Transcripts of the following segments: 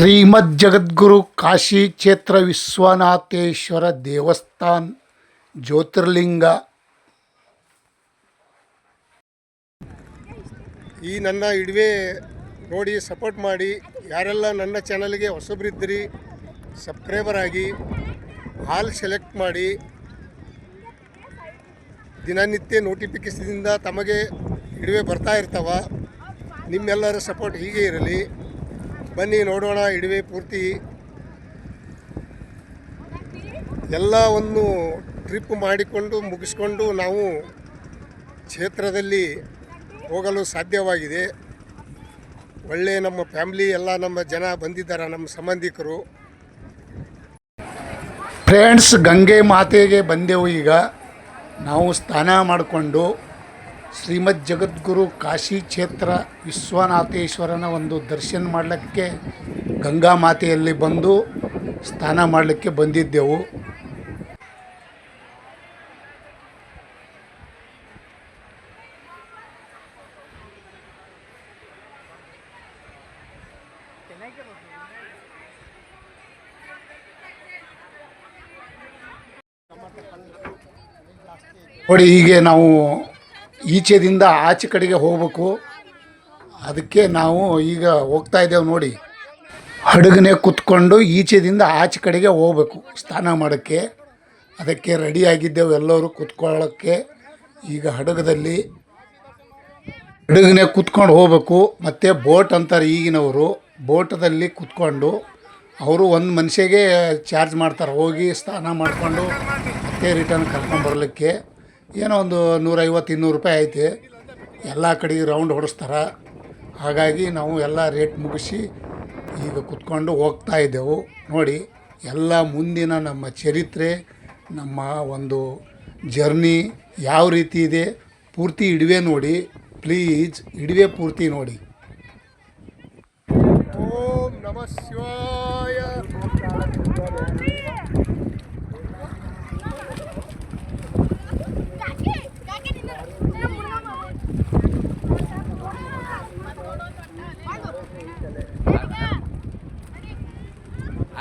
ಶ್ರೀಮದ್ ಜಗದ್ಗುರು ಕಾಶಿ ಕ್ಷೇತ್ರ ವಿಶ್ವನಾಥೇಶ್ವರ ದೇವಸ್ಥಾನ್, ಜ್ಯೋತಿರ್ಲಿಂಗ. ಈ ನನ್ನ ಇಡುವೆ ನೋಡಿ ಸಪೋರ್ಟ್ ಮಾಡಿ, ಯಾರೆಲ್ಲ ನನ್ನ ಚಾನಲ್ಗೆ ಹೊಸಬ್ರಿದ್ದಿರಿ, ಸಬ್ಸ್ಕ್ರೈಬರ್ ಆಗಿ, ಹಾಲ್ ಸೆಲೆಕ್ಟ್ ಮಾಡಿ, ದಿನನಿತ್ಯ ನೋಟಿಫಿಕೇಶನ್ದಿಂದ ತಮಗೆ ಇಡುವೆ ಬರ್ತಾ ಇರ್ತಾವ, ನಿಮ್ಮೆಲ್ಲರ ಸಪೋರ್ಟ್ ಹೀಗೆ ಇರಲಿ. ಬನ್ನಿ, ನೋಡೋಣ, ಇಡುವೆ ಪೂರ್ತಿ. ಎಲ್ಲ ಒಂದು ಟ್ರಿಪ್ ಮಾಡಿಕೊಂಡು, ಮುಗಿಸ್ಕೊಂಡು ನಾವು ಕ್ಷೇತ್ರದಲ್ಲಿ ಹೋಗಲು ಸಾಧ್ಯವಾಗಿದೆ. ಒಳ್ಳೆ ನಮ್ಮ ಫ್ಯಾಮ್ಲಿ ಎಲ್ಲ ನಮ್ಮ ಜನ ಬಂದಿದ್ದಾರೆ, ನಮ್ಮ ಸಂಬಂಧಿಕರು. ಫ್ರೆಂಡ್ಸ್ ಗಂಗೆ ಮಾತೆಗೆ ಬಂದೆವು ಈಗ. ನಾವು ಸ್ನಾನ ಮಾಡಿಕೊಂಡು ಶ್ರೀಮದ್ ಜಗದ್ಗುರು ಕಾಶಿ ಕ್ಷೇತ್ರ ವಿಶ್ವನಾಥೇಶ್ವರನ ಒಂದು ದರ್ಶನ ಮಾಡಲಿಕ್ಕೆ ಗಂಗಾ ಮಾತೆಯಲ್ಲಿ ಬಂದು ಸ್ನಾನ ಮಾಡಲಿಕ್ಕೆ ಬಂದಿದ್ದೆವು. ನೋಡಿ, ಹೀಗೆ ನಾವು ಈಚೆದಿಂದ ಆಚೆ ಕಡೆಗೆ ಹೋಗ್ಬೇಕು. ಅದಕ್ಕೆ ನಾವು ಈಗ ಹೋಗ್ತಾ ಇದ್ದೇವೆ ನೋಡಿ. ಹಡಗನೆ ಕುತ್ಕೊಂಡು ಈಚೆದಿಂದ ಆಚೆ ಕಡೆಗೆ ಹೋಗ್ಬೇಕು ಸ್ನಾನ ಮಾಡೋಕ್ಕೆ. ಅದಕ್ಕೆ ರೆಡಿ ಆಗಿದ್ದೆವು ಎಲ್ಲರೂ ಕುತ್ಕೊಳ್ಳೋಕ್ಕೆ. ಈಗ ಹಡಗದಲ್ಲಿ ಹಡಗನೆ ಕುತ್ಕೊಂಡು ಹೋಗ್ಬೇಕು. ಮತ್ತು ಬೋಟ್ ಅಂತಾರೆ ಈಗಿನವರು. ಬೋಟದಲ್ಲಿ ಕುತ್ಕೊಂಡು ಅವರು ಒಂದು ಮನುಷ್ಯಗೆ ಚಾರ್ಜ್ ಮಾಡ್ತಾರೆ. ಹೋಗಿ ಸ್ನಾನ ಮಾಡಿಕೊಂಡು ಮತ್ತೆ ರಿಟರ್ನ್ ಕರ್ಕೊಂಡು ಬರಲಿಕ್ಕೆ. ಏನೋ ಒಂದು ನೂರೈವತ್ತು, ಇನ್ನೂರು ರೂಪಾಯಿ ಐತೆ. ಎಲ್ಲ ಕಡೆ ರೌಂಡ್ ಹೊಡೆಸ್ತಾರೆ. ಹಾಗಾಗಿ ನಾವು ಎಲ್ಲ ರೇಟ್ ಮುಗಿಸಿ ಈಗ ಕುತ್ಕೊಂಡು ಹೋಗ್ತಾ ಇದ್ದೆವು. ನೋಡಿ, ಎಲ್ಲ ಮುಂದಿನ ನಮ್ಮ ಚರಿತ್ರೆ, ನಮ್ಮ ಒಂದು ಜರ್ನಿ ಯಾವ ರೀತಿ ಇದೆ ಪೂರ್ತಿ ಇಡುವೆ ನೋಡಿ. ಪ್ಲೀಸ್ ಇಡುವೆ ಪೂರ್ತಿ ನೋಡಿ. ಓಂ ನಮಃ ಕಾಕಿ ಕಾಕಿ ನಿನ್ನ ನಿನ್ನ ಮುರುಗಮ್ಮ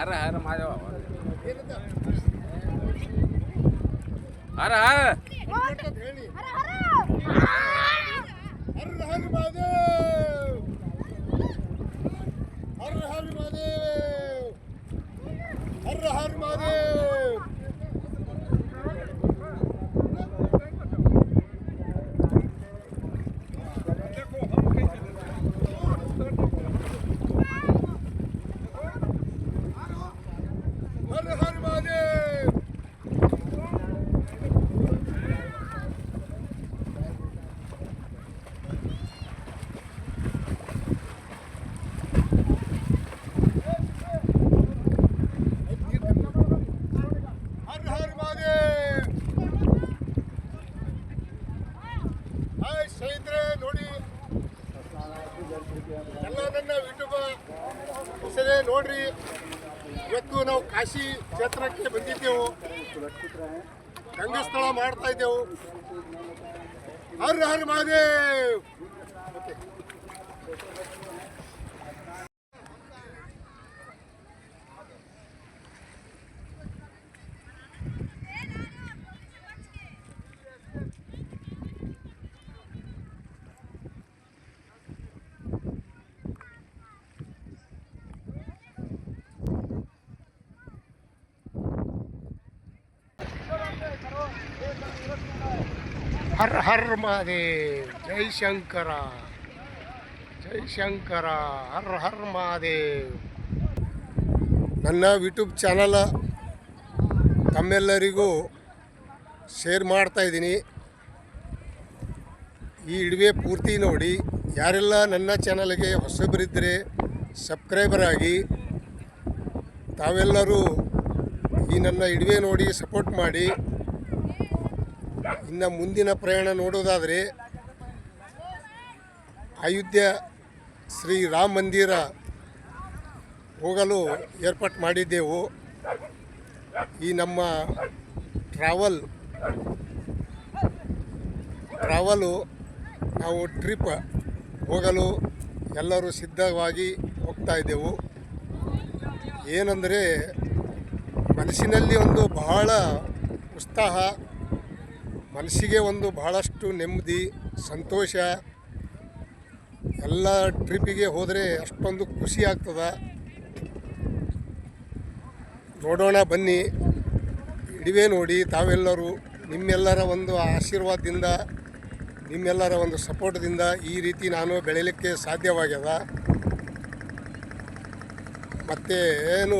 ಹರ ಹರ ಮಾದೇವ ಹರ ಹರ ಹೇಳಿ ಹರ ಹರ ಹರ ಹರ ಮಹಾದೇವ್ ಹರ ಹರ ಮಹಾದೇವ್ ಹರ ಹರ ಮಹಾದೇವ್ ಹರ ಹರ ಮಹಾದೇವ್ ಹರ ಹರ ಮಹಾದೇವ್ ಹಾಯ್ ಸ್ನೇಹಿತರೆ ನೋಡಿ ಎಲ್ಲ ನನ್ನ ಯೂಟ್ಯೂಬ್ ಹೆಸರೇ ನೋಡ್ರಿ. ಇವತ್ತು ನಾವು ಕಾಶಿ ಕ್ಷೇತ್ರಕ್ಕೆ ಬಂದಿದ್ದೆವು. ಗಂಗಸ್ಥಳ ಮಾಡ್ತಾ ಇದ್ದೆವು. ಹರ್ ಹರ್ ಮಹಾದೇವ್. ಹರ ಹರ್ ಮಹಾದೇವ್ ಜೈ ಶಂಕರ ಜೈ ಶಂಕರ, ಹರ್ ಹರ್ ಮಹಾದೇವ್ ನನ್ನ ಯೂಟ್ಯೂಬ್ ಚಾನಲ ತಮ್ಮೆಲ್ಲರಿಗೂ ಶೇರ್ ಮಾಡ್ತಾ ಇದ್ದೀನಿ. ಈ ಇಡುವೆ ಪೂರ್ತಿ ನೋಡಿ, ಯಾರೆಲ್ಲ ನನ್ನ ಚಾನಲ್ಗೆ ಹೊಸಬರಿದ್ದರೆ ಸಬ್ಸ್ಕ್ರೈಬರ್ ಆಗಿ, ತಾವೆಲ್ಲರೂ ಈ ನನ್ನ ಇಡುವೆ ನೋಡಿ ಸಪೋರ್ಟ್ ಮಾಡಿ. ಇನ್ನು ಮುಂದಿನ ಪ್ರಯಾಣ ನೋಡೋದಾದರೆ ಅಯೋಧ್ಯ ಶ್ರೀ ರಾಮ ಮಂದಿರ ಹೋಗಲು ಏರ್ಪಾಟ್ ಮಾಡಿದ್ದೆವು. ಈ ನಮ್ಮ ಟ್ರಾವಲ್ ಟ್ರಾವಲು ನಾವು ಟ್ರಿಪ್ ಹೋಗಲು ಎಲ್ಲರೂ ಸಿದ್ಧವಾಗಿ ಹೋಗ್ತಾ ಇದ್ದೆವು. ಏನಂದರೆ ಮನಸ್ಸಿನಲ್ಲಿ ಒಂದು ಬಹಳ ಉತ್ಸಾಹ ಮನಸ್ಸಿಗೆ ಒಂದು ಬಹಳಷ್ಟು ನೆಮ್ಮದಿ, ಸಂತೋಷ, ಎಲ್ಲ ಟ್ರಿಪ್ಪಿಗೆ ಹೋದರೆ ಅಷ್ಟೊಂದು ಖುಷಿ ಆಗ್ತದೆ. ನೋಡೋಣ ಬನ್ನಿ ಇಡಿವೆ ನೋಡಿ ತಾವೆಲ್ಲರೂ, ನಿಮ್ಮೆಲ್ಲರ ಒಂದು ಆಶೀರ್ವಾದದಿಂದ, ನಿಮ್ಮೆಲ್ಲರ ಒಂದು ಸಪೋರ್ಟ್ದಿಂದ ಈ ರೀತಿ ನಾನು ಬೆಳೀಲಿಕ್ಕೆ ಸಾಧ್ಯವಾಗ್ಯದ. ಮತ್ತು ಏನು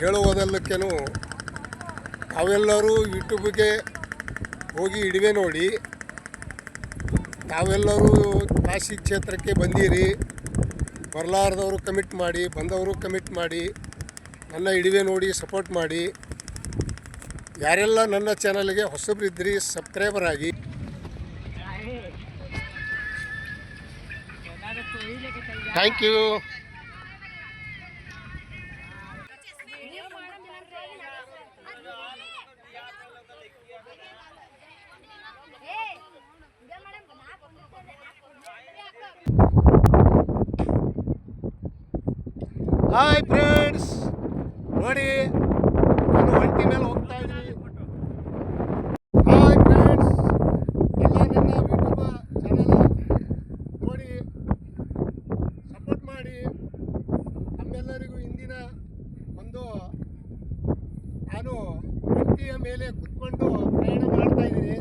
ಹೇಳುವುದಲ್ಲಕ್ಕೇನು ತಾವೆಲ್ಲರೂ ಯೂಟ್ಯೂಬ್ಗೆ ಹೋಗಿ ಇಡಿವೆ ನೋಡಿ. ತಾವೆಲ್ಲರೂ ಕಾಶಿ ಕ್ಷೇತ್ರಕ್ಕೆ ಬಂದಿರಿ. ಬರಲಾರ್ದವರು ಕಮಿಟ್ ಮಾಡಿ, ಬಂದವರು ಕಮಿಟ್ ಮಾಡಿ, ನನ್ನ ಇಡಿವೆ ನೋಡಿ ಸಪೋರ್ಟ್ ಮಾಡಿ. ಯಾರೆಲ್ಲ ನನ್ನ ಚಾನಲ್ಗೆ ಹೊಸಬ್ರಿದ್ರಿ ಸಬ್ಸ್ಕ್ರೈಬರ್ ಆಗಿ. ಥ್ಯಾಂಕ್ ಯು ಹಾಯ್ ಫ್ರೆಂಡ್ಸ್ ನೋಡಿ ನಾನು ಒಂಟಿ ಮೇಲೆ ಹೋಗ್ತಾ ಇದ್ದೀನಿ ಹಾಯ್ ಫ್ರೆಂಡ್ಸ್ ಎಲ್ಲ ನನ್ನ ಯೂಟ್ಯೂಬ್ ಚಾನಲ್ ನೋಡಿ ಸಪೋರ್ಟ್ ಮಾಡಿ. ನಮ್ಮೆಲ್ಲರಿಗೂ ಇಂದಿನ ಒಂದು, ನಾನು ಒಂಟಿಯ ಮೇಲೆ ಕುತ್ಕೊಂಡು ಪ್ರಯಾಣ ಮಾಡ್ತಾ ಇದ್ದೀನಿ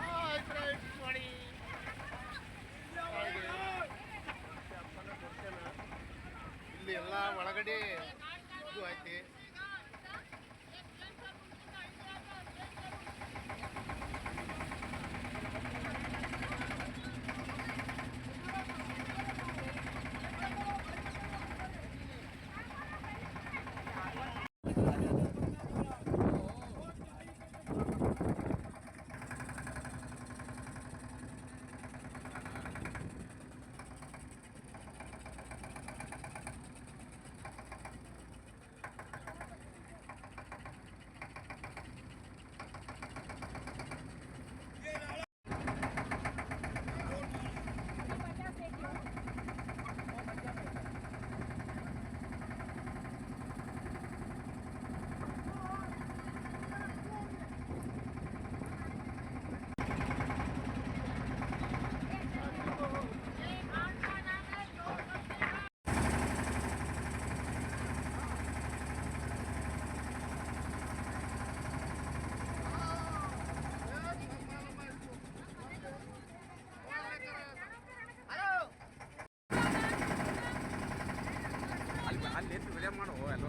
ಹಾಯ್ ಫ್ರೆಂಡ್ಸ್ ನೋಡಿ ಅಪ್ಪನ ದರ್ಶನ ಇಲ್ಲಿ ಎಲ್ಲ ಒಳಗಡೆ ಇದು ಐತಿ ಅಲ್ಲಿ ಎಷ್ಟು ವಿಡಿಯೋ ಮಾಡು ಎಲ್ಲ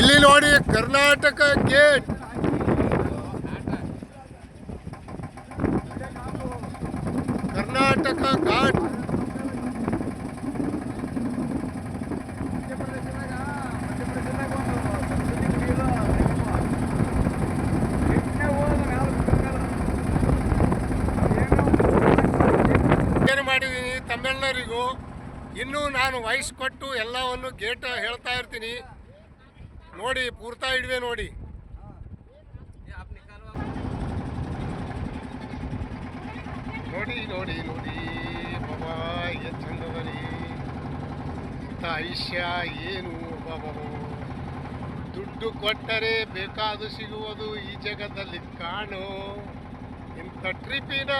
ಇಲ್ಲಿ ನೋಡಿ ಕರ್ನಾಟಕ ಗೇಟ್. ಕರ್ನಾಟಕ ಘಾಟ್. ನಾನು ವಾಯ್ಸ್ ಕೊಟ್ಟು ಎಲ್ಲವನ್ನು ಗೇಟ್ ಹೇಳ್ತಾ ಇರ್ತೀನಿ. ನೋಡಿ, ಪೂರ್ತಾ ಇಡುವೆ ನೋಡಿ. ನೋಡಿ ನೋಡಿ ನೋಡಿ ಬಾಬಾ ಎಷ್ಟು ಚಂದದ ರೀ ಇಂಥ ಏನು ಬಾಬಾ ದುಡ್ಡು ಕೊಟ್ಟರೆ ಬೇಕಾದು ಸಿಗುವುದು ಈ ಜಗತ್ತಲ್ಲಿ ಕಾಣು ಇಂಥ ಟ್ರಿಪ್ಪಿನ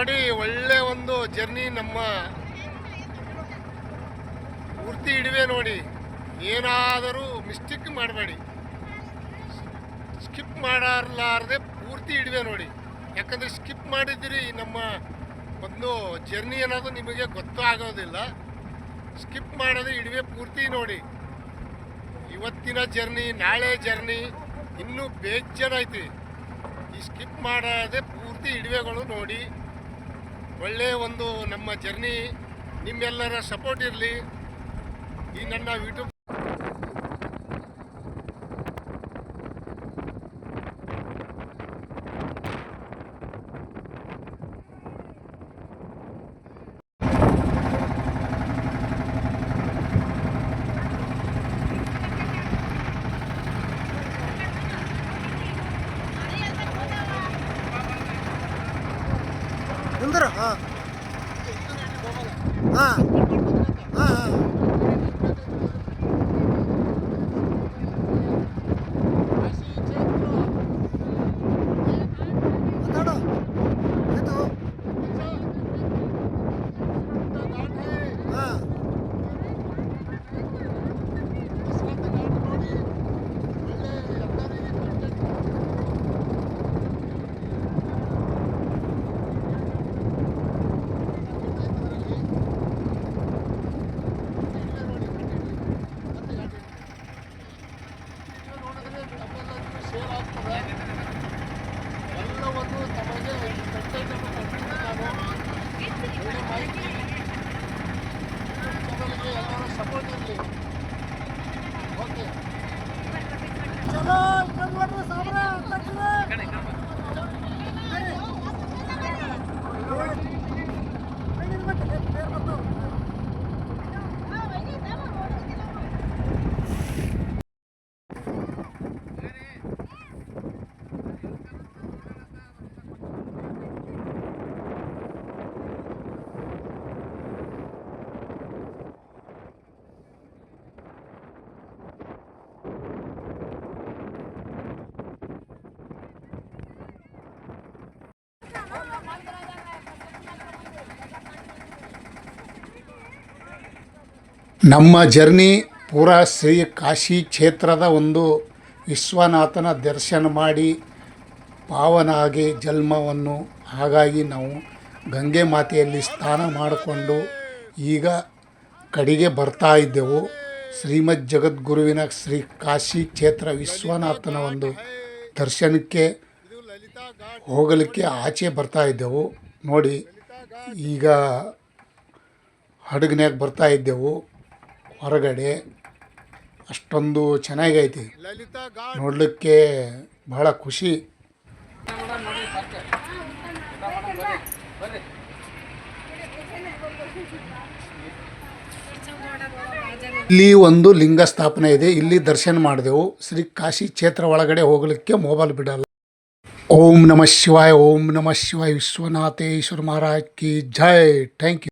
ನೋಡಿ, ಒಳ್ಳೆ ಒಂದು ಜರ್ನಿ ನಮ್ಮ ಪೂರ್ತಿ ಇಡುವೆ ನೋಡಿ. ಏನಾದರೂ ಮಿಸ್ಟೇಕ್ ಮಾಡಬೇಡಿ. ಸ್ಕಿಪ್ ಮಾಡಲಾರದೆ ಪೂರ್ತಿ ಇಡುವೆ ನೋಡಿ. ಯಾಕಂದರೆ ಸ್ಕಿಪ್ ಮಾಡಿದ್ದೀರಿ ನಮ್ಮ ಒಂದು ಜರ್ನಿ ಅನ್ನೋದು ನಿಮಗೆ ಗೊತ್ತಾಗೋದಿಲ್ಲ ಸ್ಕಿಪ್ ಮಾಡದೆ ಇಡುವೆ ಪೂರ್ತಿ ನೋಡಿ. ಇವತ್ತಿನ ಜರ್ನಿ, ನಾಳೆ ಜರ್ನಿ, ಇನ್ನೂ ಬೇಜಾರೈತಿ ಈ ಸ್ಕಿಪ್ ಮಾಡದೆ ಪೂರ್ತಿ ಇಡುವೆಗಳು ನೋಡಿ. ಒಳ್ಳೆಯ ಒಂದು ನಮ್ಮ ಜರ್ನಿ ನಿಮ್ಮೆಲ್ಲರ ಸಪೋರ್ಟ್ ಇರಲಿ. ಈ ನನ್ನ ಯೂಟ್ಯೂಬ್ 흔들어 어. 어. ನಮ್ಮ ಜರ್ನಿ ಪೂರಾ ಶ್ರೀ ಕಾಶಿ ಕ್ಷೇತ್ರದ ಒಂದು ವಿಶ್ವನಾಥನ ದರ್ಶನ ಮಾಡಿ ಪಾವನಾಗಿ ಜನ್ಮವನ್ನು. ಹಾಗಾಗಿ ನಾವು ಗಂಗೆ ಮಾತೆಯಲ್ಲಿ ಸ್ನಾನ ಮಾಡಿಕೊಂಡು ಈಗ ಕಡೆಗೆ ಬರ್ತಾ ಇದ್ದೆವು. ಶ್ರೀಮದ್ ಜಗದ್ಗುರುವಿನ ಶ್ರೀ ಕಾಶಿ ಕ್ಷೇತ್ರ ವಿಶ್ವನಾಥನ ಒಂದು ದರ್ಶನಕ್ಕೆ ಹೋಗಲಿಕ್ಕೆ ಆಚೆ ಬರ್ತಾ ಇದ್ದೆವು. ನೋಡಿ, ಈಗ ಹಡಗಿನಾಗ ಬರ್ತಾ ಇದ್ದೆವು. ಹೊರಗಡೆ ಅಷ್ಟೊಂದು ಚೆನ್ನಾಗೈತಿ. ನೋಡಲಿಕ್ಕೆ ಬಹಳ ಖುಷಿ. ಇಲ್ಲಿ ಒಂದು ಲಿಂಗ ಸ್ಥಾಪನೆ ಇದೆ. ಇಲ್ಲಿ ದರ್ಶನ ಮಾಡಿದೆವು. ಶ್ರೀ ಕಾಶಿ ಕ್ಷೇತ್ರ ಒಳಗಡೆ ಹೋಗಲಿಕ್ಕೆ ಮೊಬೈಲ್ ಬಿಡಲ್ಲ. ಓಂ ನಮಃ ಶಿವಾಯ, ಓಂ ನಮಃ ಶಿವಾಯ. ವಿಶ್ವನಾಥೇಶ್ವರ ಮಹಾರಾಜ್ ಕಿ ಜೈ. Thank you